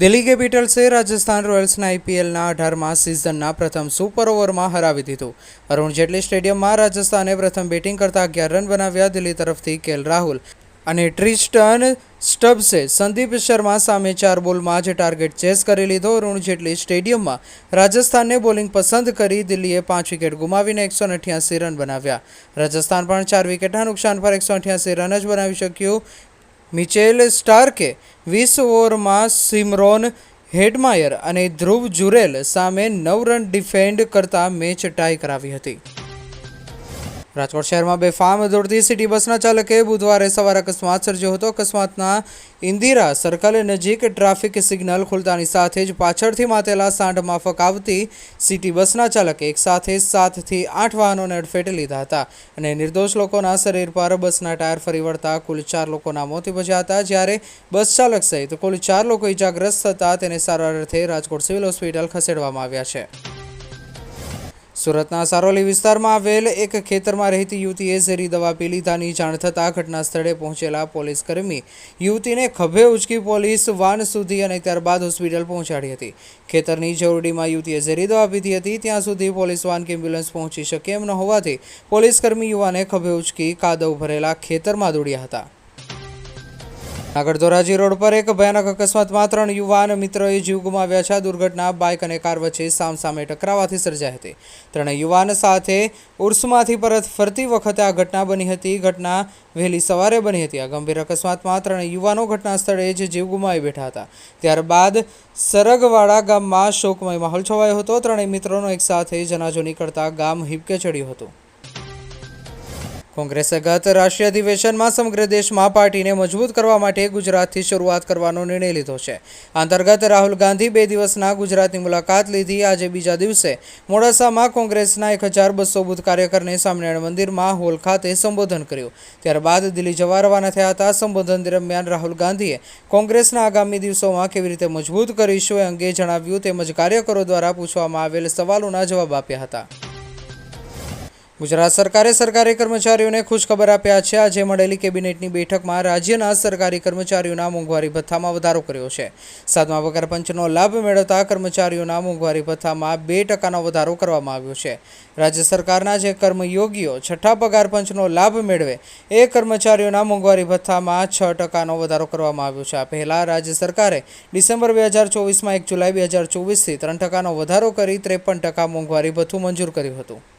દિલ્હી કેપિટલ્સે રાજસ્થાન રોયલ્સના આઈપીએલના અઢારમાં સિઝનના પ્રથમ સુપર ઓવરમાં હરાવી દીધું. અરુણ જેટલી સ્ટેડિયમમાં રાજસ્થાને પ્રથમ બેટિંગ કરતા અગિયાર રન બનાવ્યા દિલ્હી તરફથી કેલ રાહુલ. અને ટ્રિસ્ટન સ્ટબ્સે સંદીપ શર્મા સામે ચાર બોલમાં જ ટાર્ગેટ ચેસ કરી લીધો. અરુણ જેટલી સ્ટેડિયમમાં રાજસ્થાનને બોલિંગ પસંદ કરી દિલ્હીએ પાંચ વિકેટ ગુમાવીને એકસો અઠ્યાસી રન બનાવ્યા. રાજસ્થાન પણ ચાર વિકેટના નુકસાન પર એકસો અઠ્યાસી રન જ બનાવી શક્યું. મિચેલ સ્ટાર્કે વીસ ઓવરમાં સિમરોન હેડમાયર અને ધ્રુવ જુરેલ સામે નવ રન ડિફેન્ડ કરતા મેચ ટાઈ કરાવી હતી. રાજકોટ શહેરમાં બે ફાર્મ દોડતી સિટી બસના ચાલકે બુધવારે સવારે અકસ્માત સર્જ્યો હતો. અકસ્માતના ઇન્દિરા સર્કલ નજીક ટ્રાફિક સિગ્નલ ખુલતાની સાથે જ પાછળથી માતેલા સાંઢ માફક આવતી સિટી બસના ચાલકે એક સાથે સાતથી આઠ વાહનોને અડફેટે લીધા હતા અને નિર્દોષ લોકોના શરીર પર બસના ટાયર ફરી વળતા કુલ ચાર લોકોના મોત નિપજ્યા હતા. જ્યારે બસ ચાલક સહિત કુલ ચાર લોકો ઇજાગ્રસ્ત હતા. તેને સારવાર અર્થે રાજકોટ સિવિલ હોસ્પિટલ ખસેડવામાં આવ્યા છે. સુરતના સારોલી વિસ્તારમાં આવેલ એક ખેતરમાં રહેતી યુવતીએ ઝેરી દવા પી લીધાની જાણ થતાં ઘટના સ્થળે પહોંચેલા પોલીસ કર્મી યુવતીને ખભે ઉચકી પોલીસ વાન સુધી અને ત્યારબાદ હોસ્પિટલ પહોંચાડી હતી. ખેતરની જરૂરીમાં યુવતીએ ઝેરી દવા પીધી હતી. ત્યાં સુધી પોલીસ વાન કે એમ્બ્યુલન્સ પહોંચી શકે એમ ન હોવાથી પોલીસ કર્મી યુવાને ખભે ઉચકી કાદવ ભરેલા ખેતરમાં દોડ્યા હતા. આગળ ધોરાજી રોડ પર એક ભયાનક અકસ્માતમાં ત્રણ યુવાન મિત્રોએ જીવ ગુમાવ્યા છે. દુર્ઘટના બાઇક અને કાર વચ્ચે સામસામે ટકરાવાથી સર્જાઈ હતી. ત્રણેય યુવાન સાથે ઉર્સમાંથી પરત ફરતી વખતે આ ઘટના બની હતી. ઘટના વહેલી સવારે બની હતી. આ ગંભીર અકસ્માતમાં ત્રણેય યુવાનો ઘટના સ્થળે જ જીવ ગુમાવી બેઠા હતા. ત્યારબાદ સરગવાડા ગામમાં શોકમય માહોલ છવાયો હતો. ત્રણેય મિત્રોનો એકસાથે જનાજો નીકળતા ગામ હિપકે ચડ્યું હતું. કોંગ્રેસે ગત રાષ્ટ્રીય અધિવેશનમાં સમગ્ર દેશમાં પાર્ટીને મજબૂત કરવા માટે ગુજરાતથી શરૂઆત કરવાનો નિર્ણય લીધો છે. અંતર્ગત રાહુલ ગાંધી બે દિવસના ગુજરાતની મુલાકાત લીધી. આજે બીજા દિવસે મોડાસામાં કોંગ્રેસના એક હજાર બસો બુથ કાર્યકરને સ્વામિનારાયણ મંદિરમાં હોલ ખાતે સંબોધન કર્યું. ત્યારબાદ દિલ્હી જવા રવાના થયા હતા. સંબોધન દરમિયાન રાહુલ ગાંધીએ કોંગ્રેસના આગામી દિવસોમાં કેવી રીતે મજબૂત કરીશું એ અંગે જણાવ્યું. તેમજ કાર્યકરો દ્વારા પૂછવામાં આવેલ સવાલોના જવાબ આપ્યા હતા. ગુજરાત સરકારે સરકારી કર્મચારીઓને ખુશખબર આપ્યા છે. આજે મળેલી કેબિનેટની બેઠકમાં રાજ્યના સરકારી કર્મચારીઓના મોંઘવારી ભથ્થામાં વધારો કર્યો છે. સાતમા પગાર પંચનો લાભ મેળવતા કર્મચારીઓના મોંઘવારી ભથ્થામાં બે ટકાનો વધારો કરવામાં આવ્યો છે. રાજ્ય સરકારના જે કર્મયોગીઓ છઠ્ઠા પગાર પંચનો લાભ મેળવે, એ કર્મચારીઓના મોંઘવારી ભથ્થામાં છ ટકાનો વધારો કરવામાં આવ્યો છે. આ પહેલાં રાજ્ય સરકારે ડિસેમ્બર બે હજાર ચોવીસમાં એક જુલાઈ બે હજાર ચોવીસથી ત્રણ ટકાનો વધારો કરી ત્રેપન ટકા મોંઘવારી ભથ્થું મંજૂર કર્યું હતું.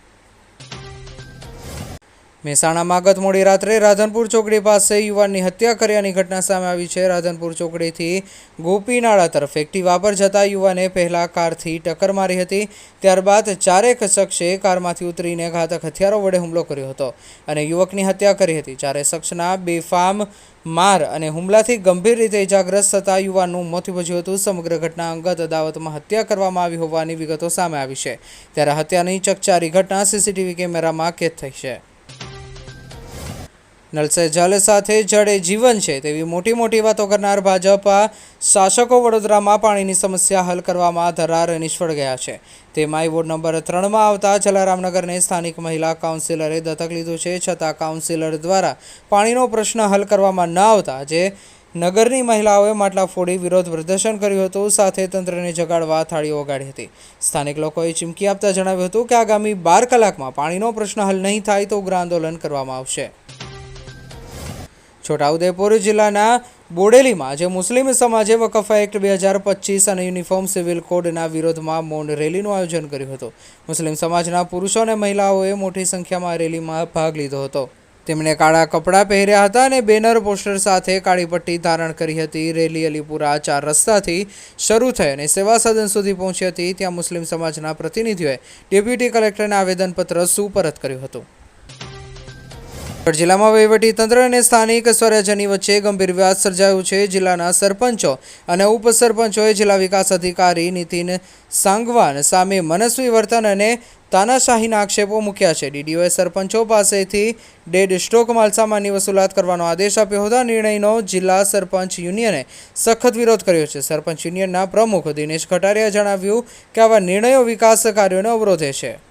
મહેસાણામાં ગત મોડી રાત્રે રાધનપુર ચોકડી પાસે યુવાનની હત્યા કર્યાની ઘટના સામે આવી છે. રાધનપુર ચોકડીથી ગોપીનાળા તરફ એક્ટિવા પર જતા યુવાને પહેલાં કારથી ટક્કર મારી હતી. ત્યારબાદ ચારેક શખ્સે કારમાંથી ઉતરીને ઘાતક હથિયારો વડે હુમલો કર્યો હતો અને યુવકની હત્યા કરી હતી. ચારે શખ્સના બેફામ, માર અને હુમલાથી ગંભીર રીતે ઇજાગ્રસ્ત થતા યુવાનનું મોત નીપજ્યું હતું. સમગ્ર ઘટના અંગત અદાવતમાં હત્યા કરવામાં આવી હોવાની વિગતો સામે આવી છે. ત્યારે હત્યાની ચકચારી ઘટના સીસીટીવી કેમેરામાં કેદ થઈ છે. નળ સે જલ સાથે જળ એ જીવન છે તેવી મોટી મોટી વાતો કરનાર ભાજપ શાસકો વડોદરામાં પાણીની સમસ્યા હલ કરવામાં ધરાર નિષ્ફળ ગયા છે. તેમાંય વોર્ડ નંબર ત્રણમાં આવતા જલારામનગરને સ્થાનિક મહિલા કાઉન્સિલરે દત્તક લીધું છે. છતાં કાઉન્સિલર દ્વારા પાણીનો પ્રશ્ન હલ કરવામાં ન આવતા જે નગરની મહિલાઓએ માટલા ફોડી વિરોધ પ્રદર્શન કર્યું હતું, સાથે તંત્રને જગાડવા થાળીઓ વગાડી હતી. સ્થાનિક લોકોએ ચીમકી આપતા જણાવ્યું હતું કે આગામી બાર કલાકમાં પાણીનો પ્રશ્ન હલ નહીં થાય તો ઉગ્ર આંદોલન કરવામાં આવશે. છોટાઉદેપુર જિલ્લાના બોડેલીમાં આજે મુસ્લિમ સમાજે વકફ એક્ટ બે હજાર પચીસ અને યુનિફોર્મ સિવિલ કોડના વિરોધમાં મૌન રેલીનું આયોજન કર્યું હતું. મુસ્લિમ સમાજના પુરુષો અને મહિલાઓએ મોટી સંખ્યામાં રેલીમાં ભાગ લીધો હતો. તેમણે કાળા કપડાં પહેર્યા હતા અને બેનર પોસ્ટર સાથે કાળી પટ્ટી ધારણ કરી હતી. રેલી અલીપુરા ચાર રસ્તાથી શરૂ થઈ અને સેવા સદન સુધી પહોંચી હતી. ત્યાં મુસ્લિમ સમાજના પ્રતિનિધિઓએ ડેપ્યુટી કલેક્ટરને આવેદનપત્ર સુપરત કર્યું હતું. જિલ્લામાં વહીવટી તંત્ર અને સ્થાનિક સ્વરાજ્યની વચ્ચે ગંભીર વિવાદ સર્જાયું છે. જિલ્લાના સરપંચો અને ઉપસરપંચોએ જિલ્લા વિકાસ અધિકારી નીતિન સાંગવાન સામે મનસ્વી વર્તન અને તાનાશાહીના આક્ષેપો મૂક્યા છે. ડીડીઓએ સરપંચો પાસેથી ડેડ સ્ટોક માલસામાનની વસૂલાત કરવાનો આદેશ આપ્યો હતો નિર્ણયનો જિલ્લા સરપંચ યુનિયને સખત વિરોધ કર્યો છે. સરપંચ યુનિયનના પ્રમુખ દિનેશ કટારિયાએ જણાવ્યું કે આવા નિર્ણયો વિકાસ કાર્યોને અવરોધે છે.